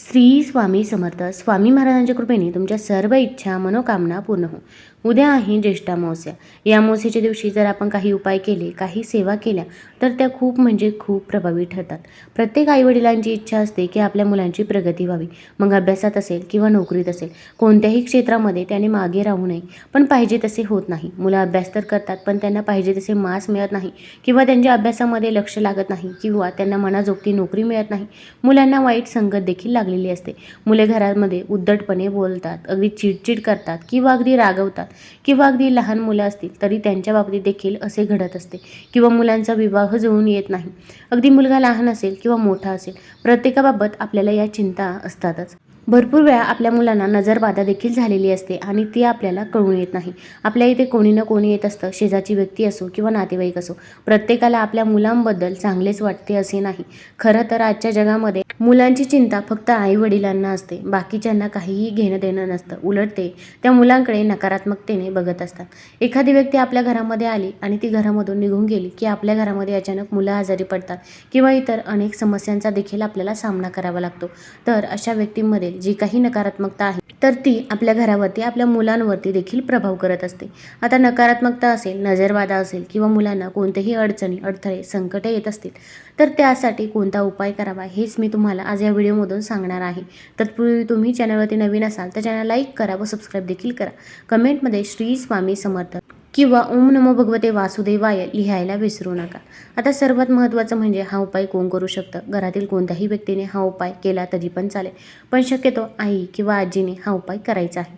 श्री स्वामी समर्थ. स्वामी महाराजांच्या कृपेने तुमच्या सर्व इच्छा मनोकामना पूर्ण हो. उद्या आहे ज्येष्ठा अमावस्या. या अमावस्येच्या दिवशी जर आपण काही उपाय केले काही सेवा केल्या तर त्या खूप म्हणजे खूप प्रभावी ठरतात. प्रत्येक आईवडिलांची इच्छा असते की आपल्या मुलांची प्रगती व्हावी. मग अभ्यासात असेल किंवा नोकरीत असेल कोणत्याही क्षेत्रामध्ये त्याने मागे राहू नये. पण पाहिजे तसे होत नाही. मुलं अभ्यास तर करतात पण त्यांना पाहिजे तसे मार्क्स मिळत नाही किंवा त्यांच्या अभ्यासामध्ये लक्ष लागत नाही किंवा त्यांना मनाजोगती नोकरी मिळत नाही. मुलांना वाईट संगत देखील लागलेली असते. मुले घरामध्ये उद्धटपणे बोलतात अगदी चिडचिड करतात किंवा अगदी रागवतात किंवा अगदी लहान मुलं असतील तरी त्यांच्या बाबतीत देखील असे घडत असते किंवा मुलांचा विवाह जुळून येत नाही. अगदी मुलगा लहान असेल किंवा मोठा असेल प्रत्येकाबाबत आपल्याला या चिंता असतातच. भरपूर वेळा आपल्या मुलांना नजरबाधा देखील झालेली असते आणि ती आपल्याला कळून येत नाही. आपल्या इथे कोणी ना कोणी येत असतं शेजारची व्यक्ती असो किंवा नातेवाईक असो. प्रत्येकाला आपल्या मुलांबद्दल चांगलेच वाटते असे नाही. खरं तर आजच्या जगामध्ये मुलांची चिंता फक्त आई वडिलांना असते. बाकीच्यांना काहीही घेणं देणं नसतं. उलट ते त्या मुलांकडे नकारात्मकतेने बघत असतात. एखादी व्यक्ती आपल्या घरामध्ये आली आणि ती घरामधून निघून गेली की आपल्या घरामध्ये अचानक मुलं आजारी पडतात किंवा इतर अनेक समस्यांचा देखील आपल्याला सामना करावा लागतो. तर अशा व्यक्तींमध्ये जी काही नकारात्मकता आहे तर ती आपल्या घरावरती आपल्या मुलांवरती देखील प्रभाव करत असते. आता नकारात्मकता असेल नजरवादा असेल किंवा मुलांना कोणतेही अडचणी अडथळे संकटे येत असतील तर त्यासाठी कोणता उपाय करावा हेच मी तुम्हाला आज या व्हिडिओमधून सांगणार आहे. तत्पूर्वी तुम्ही चॅनलवरती नवीन असाल तर चॅनल लाईक करा व सबस्क्राईब देखील करा. कमेंटमध्ये श्री स्वामी समर्थ. किंवा ओम नमो भगवते वासुदेवाय लिहायला विसरू नका. आता सर्वात महत्त्वाचं म्हणजे हा उपाय कोण करू शकतं? घरातील कोणत्याही व्यक्तीने हा उपाय केला तरी पण चालेल. पण शक्यतो आई किंवा आजीने हा उपाय करायचा आहे.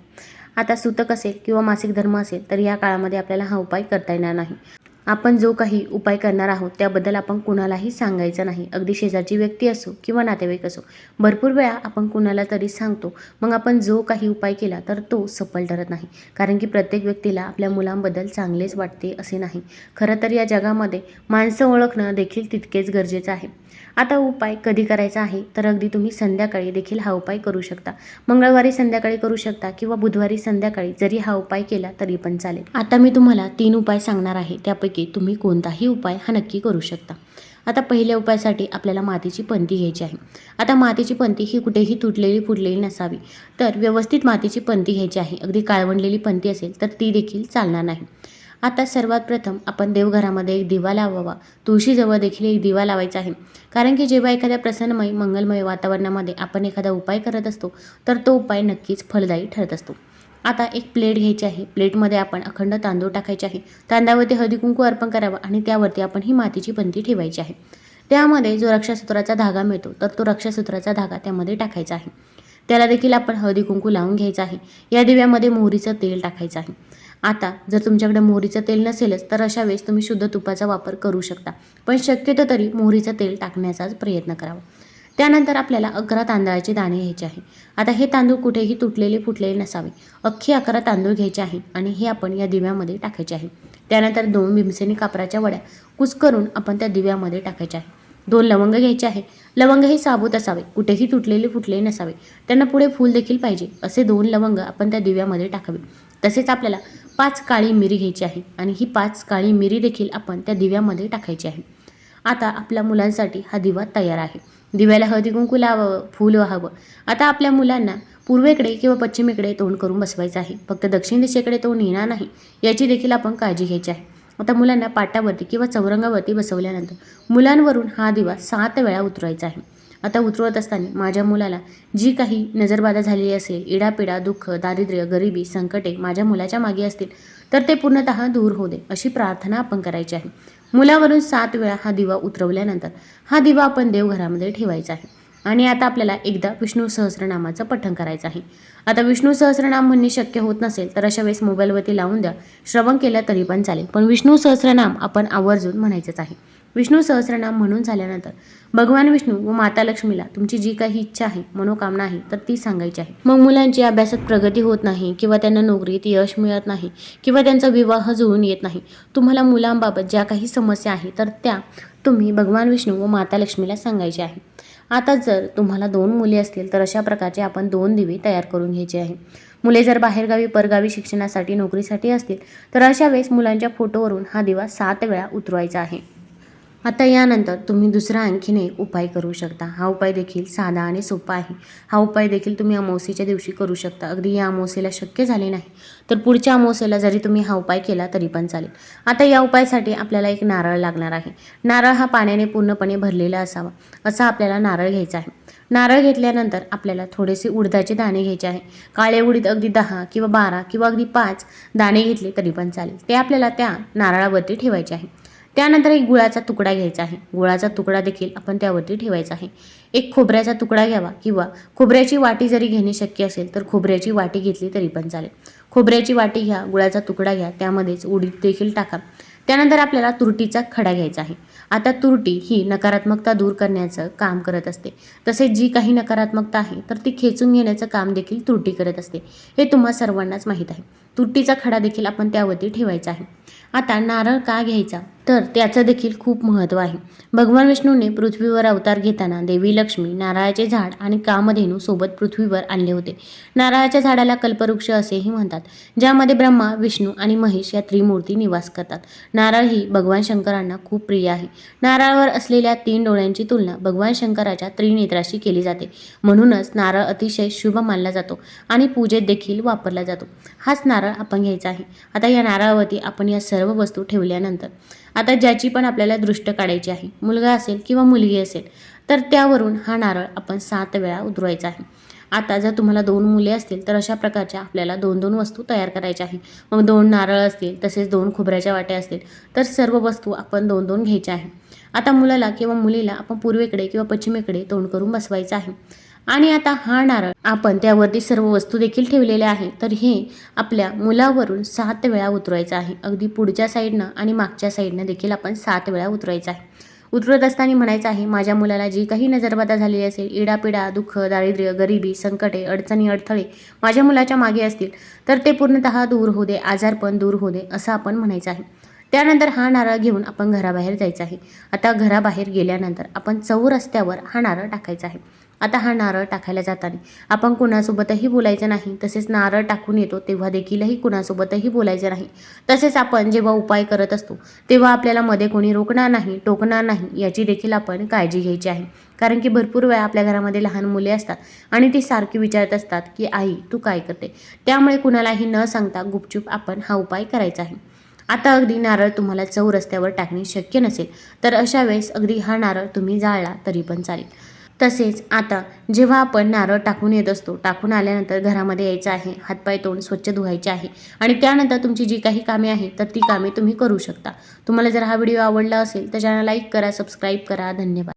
आता सुतक असेल किंवा मासिक धर्म असेल तर या काळामध्ये आपल्याला हा उपाय करता येणार नाही. आपण जो काही उपाय करणार आहोत त्याबद्दल आपण कुणालाही सांगायचं नाही. अगदी शेजारची व्यक्ती असो किंवा नातेवाईक असो भरपूर वेळा आपण कुणाला तरी सांगतो मग आपण जो काही उपाय केला तर तो सफल ठरत नाही. कारण की प्रत्येक व्यक्तीला आपल्या मुलांबद्दल चांगलेच वाटते असे नाही. खरं तर या जगामध्ये माणसं ओळखणं देखील तितकेच गरजेचं आहे. आता उपाय कधी करायचा आहे तर अगदी तुम्ही संध्याकाळी देखील हा उपाय करू शकता. मंगळवारी संध्याकाळी करू शकता किंवा बुधवारी संध्याकाळी जरी हा उपाय केला तरी पण चालेल. आता मी तुम्हाला तीन उपाय सांगणार आहे त्यापैकी तुम्ही कोणताही उपाय हा नक्की करू शकता. आता पहिल्या उपायासाठी आपल्याला मातीची पंती घ्यायची आहे. आता मातीची पंती ही कुठेही तुटलेली फुटलेली नसावी. तर व्यवस्थित मातीची पंती घ्यायची आहे. अगदी काळवंडलेली पंती असेल तर ती देखील चालणार नाही. आता सर्वात प्रथम आपण देवघरामध्ये एक दिवा लावावा. तुळशीजवळ देखील एक दिवा लावायचा आहे. कारण की जेव्हा एखाद्या प्रसन्नमय मंगलमय वातावरणामध्ये आपण एखादा उपाय करत असतो तर तो उपाय नक्कीच फलदायी ठरत असतो. आता एक प्लेट घ्यायची आहे. प्लेटमध्ये आपण अखंड तांदूळ टाकायचे आहे. तांदळावरती हळदी कुंकू अर्पण करावं आणि त्यावरती आपण ही मातीची पंती ठेवायची आहे. त्यामध्ये जो रक्षासूत्राचा धागा मिळतो तर तो रक्षासूत्राचा धागा त्यामध्ये टाकायचा आहे. त्याला देखील आपण हळदी कुंकू लावून घ्यायचा आहे. या दिव्यामध्ये मोहरीचं तेल टाकायचं आहे. आता जर तुमच्याकडे मोहरीचं तेल नसेलच तर अशा वेळेस तुम्ही शुद्ध तुपाचा वापर करू शकता. पण शक्यतो तरी मोहरीचं तेल टाकण्याचाच प्रयत्न करावा. त्यानंतर आपल्याला अकरा तांदळाचे दाणे घ्यायचे आहे. आता हे तांदूळ कुठेही तुटलेले फुटलेले नसावे. अख्खे अकरा तांदूळ घ्यायचे आहे आणि हे आपण या दिव्यामध्ये टाकायचे आहे. त्यानंतर दोन भीमसेनी कापराच्या वड्या कुस्करून आपण त्या दिव्यामध्ये टाकायच्या आहे. दोन लवंग घ्यायचे आहे. लवंग हे साबूत असावे. कुठेही तुटलेले फुटलेले नसावे. त्यांना पुढे फूल देखील पाहिजे. असे दोन लवंग आपण त्या दिव्यामध्ये टाकावे. तसेच आपल्याला पाच काळी मिरी घ्यायची आहे आणि ही पाच काळी मिरी देखील आपण त्या दिव्यामध्ये टाकायची आहे. आता आपल्या मुलांसाठी हा दिवा तयार आहे. दिव्याला हळदी कुंकू लावावं फूल व्हावं. आता आपल्या मुलांना पूर्वेकडे किंवा पश्चिमेकडे तोंड करून बसवायचं आहे. फक्त दक्षिण दिशेकडे तोंड येणार नाही याची देखील आपण काळजी घ्यायची आहे. आता मुलांना पाटावरती किंवा चौरंगावरती बसवल्यानंतर मुलांवरून हा दिवा सात वेळा उतरवायचा आहे. आता उतरवत असताना माझ्या मुलाला जी काही नजरबाधा झालेली असेल इडापिडा दुःख दारिद्र्य गरिबी संकटे माझ्या मुलाच्या मागे असतील तर ते पूर्णतः दूर होऊ दे अशी प्रार्थना आपण करायची आहे. मुलावरून सात वेळा हा दिवा उतरवल्यानंतर हा दिवा आपण देवघरामध्ये ठेवायचा आहे. आणि आता आपल्याला एकदा विष्णू सहस्रनामाचं पठण करायचं आहे. आता विष्णू सहस्रनाम म्हणणे शक्य होत नसेल तर अशा वेळेस मोबाईलवरती लावून द्या. श्रवण केलं तरी पण चालेल. पण विष्णू सहस्रनाम आपण आवर्जून म्हणायचंच आहे. विष्णू सहस्रनाम म्हणून झाल्यानंतर भगवान विष्णू व माता लक्ष्मीला तुमची जी काही इच्छा आहे मनोकामना आहे तर ती सांगायची आहे. मग मुलांची अभ्यासात प्रगती होत नाही किंवा त्यांना नोकरीत यश मिळत नाही किंवा त्यांचा विवाह जुळून येत नाही तुम्हाला मुलांबाबत ज्या काही समस्या आहे तर त्या तुम्ही भगवान विष्णू व माता लक्ष्मीला सांगायचे आहे. आता जर तुम्हाला दोन मुली असतील तर अशा प्रकारचे आपण दोन दिवे तयार करून घ्यायचे आहे. मुले जर बाहेरगावी परगावी शिक्षणासाठी नोकरीसाठी असतील तर अशा वेळेस मुलांच्या फोटोवरून हा दिवा सात वेळा उतरवायचा आहे. आता यानंतर तुम्ही दुसरा आणखीन एक उपाय करू शकता. हा उपाय देखील साधा आणि सोपा आहे. हा उपाय देखील तुम्ही अमावस्येच्या दिवशी करू शकता. अगदी या अमावस्येला शक्य झाले नाही. तर पुढच्या अमावस्येला जरी तुम्ही हा उपाय केला तरी पण चालेल. आता या उपायासाठी आपल्याला एक नारळ लागणार आहे. नारळ हा पाण्याने पूर्णपणे भरलेला असावा असा आपल्याला नारळ घ्यायचा आहे. नारळ घेतल्यानंतर आपल्याला थोडेसे उडदाचे दाणे घ्यायचे आहे. काळे उडीद अगदी दहा किंवा बारा किंवा अगदी पाच दाणे घेतले तरी पण चालेल. ते आपल्याला त्या नारळावरती ठेवायचे आहे. त्यानंतर एक गुळाचा तुकडा घ्यायचा आहे. गुळाचा तुकडा देखील आपण त्यावरती ठेवायचा आहे. एक खोबऱ्याचा तुकडा घ्यावा किंवा खोबऱ्याची वाटी जरी घेणे शक्य असेल तर खोबऱ्याची वाटी घेतली तरी पण चालेल. खोबऱ्याची वाटी घ्या गुळाचा तुकडा घ्या त्यामध्येच उडीद देखील टाका. त्यानंतर आपल्याला तुरटीचा खडा घ्यायचा आहे. आता तुरटी ही नकारात्मकता दूर करण्याचं काम करत असते. तसेच जी काही नकारात्मकता आहे तर ती खेचून घेण्याचं काम देखील तुरटी करत असते. हे तुम्हा सर्वांनाच माहीत आहे. तुट्टीचा खडा देखील आपण त्यावरती ठेवायचा आहे. आता नारळ का घ्यायचा? तर त्याचं देखील खूप महत्त्व आहे. भगवान विष्णूने पृथ्वीवर अवतार घेताना देवी लक्ष्मी नारळाचे झाड आणि कामधेनू सोबत पृथ्वीवर आणले होते. नारळाच्या झाडाला कल्पवृक्ष असेही म्हणतात ज्यामध्ये ब्रह्मा विष्णू आणि महेश या त्रिमूर्ती निवास करतात. नारळ ही भगवान शंकरांना खूप प्रिय आहे. नारळावर असलेल्या तीन डोळ्यांची तुलना भगवान शंकराच्या त्रिनेत्राशी केली जाते. म्हणूनच नारळ अतिशय शुभ मानला जातो आणि पूजेत देखील वापरला जातो. हाच नारळ नारळ आपण घ्यायचा आहे. आता या नारळावरती आपण या सर्व वस्तू ठेवल्यानंतर आता ज्याची पण आपल्याला दृष्ट काढायची आहे मुलगा असेल किंवा मुलगी असेल तर त्यावरून हा नारळ आपण सात वेळा उतरवायचा आहे. आता जर तुम्हाला दोन मुले असतील तर अशा प्रकारच्या आपल्याला दोन दोन वस्तू तयार करायच्या आहे. मग दोन नारळ असतील तसेच दोन खोबऱ्याच्या वाट्या असतील तर सर्व वस्तू आपण दोन दोन घ्यायच्या आहे. आता मुलाला किंवा मुलीला आपण पूर्वेकडे किंवा पश्चिमेकडे तोंड करून बसवायचं आहे. आणि आता हा नारळ आपण त्यावरती सर्व वस्तू देखील ठेवलेल्या आहे. तर हे आपल्या मुलावरून सात वेळा उतरवायचं आहे. अगदी पुढच्या साईडनं आणि मागच्या साईडनं देखील आपण सात वेळा उतरवायचं आहे. उतरत असताना म्हणायचं आहे माझ्या मुलाला जी काही नजरबाधा झालेली असेल इडापिडा दुःख दारिद्र्य गरिबी संकटे अडचणी अडथळे माझ्या मुलाच्या मागे असतील तर ते पूर्णतः दूर होऊ दे आजारपण दूर होऊ दे असं आपण म्हणायचं आहे. त्यानंतर हा नारळ घेऊन आपण घराबाहेर जायचं आहे. आता घराबाहेर गेल्यानंतर आपण चौरस्त्यावर हा नारळ टाकायचा आहे. आता हा नारळ टाकायला जाताना. आपण कुणासोबतही बोलायचं नाही तसेच नारळ टाकून येतो तेव्हा देखीलही कुणासोबतही बोलायचं नाही. तसेच आपण जेव्हा उपाय करत असतो तेव्हा आपल्याला मध्ये कोणी रोखणार नाही टोकणार नाही याची देखील आपण काळजी घ्यायची आहे. कारण की भरपूर वेळा आपल्या घरामध्ये लहान मुले असतात आणि ती सारखी विचारत असतात की आई तू काय करते? त्यामुळे कुणालाही न सांगता गुपचूप आपण हा उपाय करायचा आहे. आता अगदी नारळ तुम्हाला चौ रस्त्यावर टाकणे शक्य नसेल तर अशा वेळेस अगदी हा नारळ तुम्ही जाळला तरी पण चालेल. तसेच आता जेव्हा आपण नारळ टाकून येत असतो टाकून आल्यानंतर घरामध्ये यायचं आहे हातपाय तोंड स्वच्छ धुवायचे आहे आणि त्यानंतर तुमची जी काही कामे आहेत तर ती कामे तुम्ही करू शकता. तुम्हाला जर हा व्हिडिओ आवडला असेल तर चॅनल लाईक करा सबस्क्राईब करा. धन्यवाद.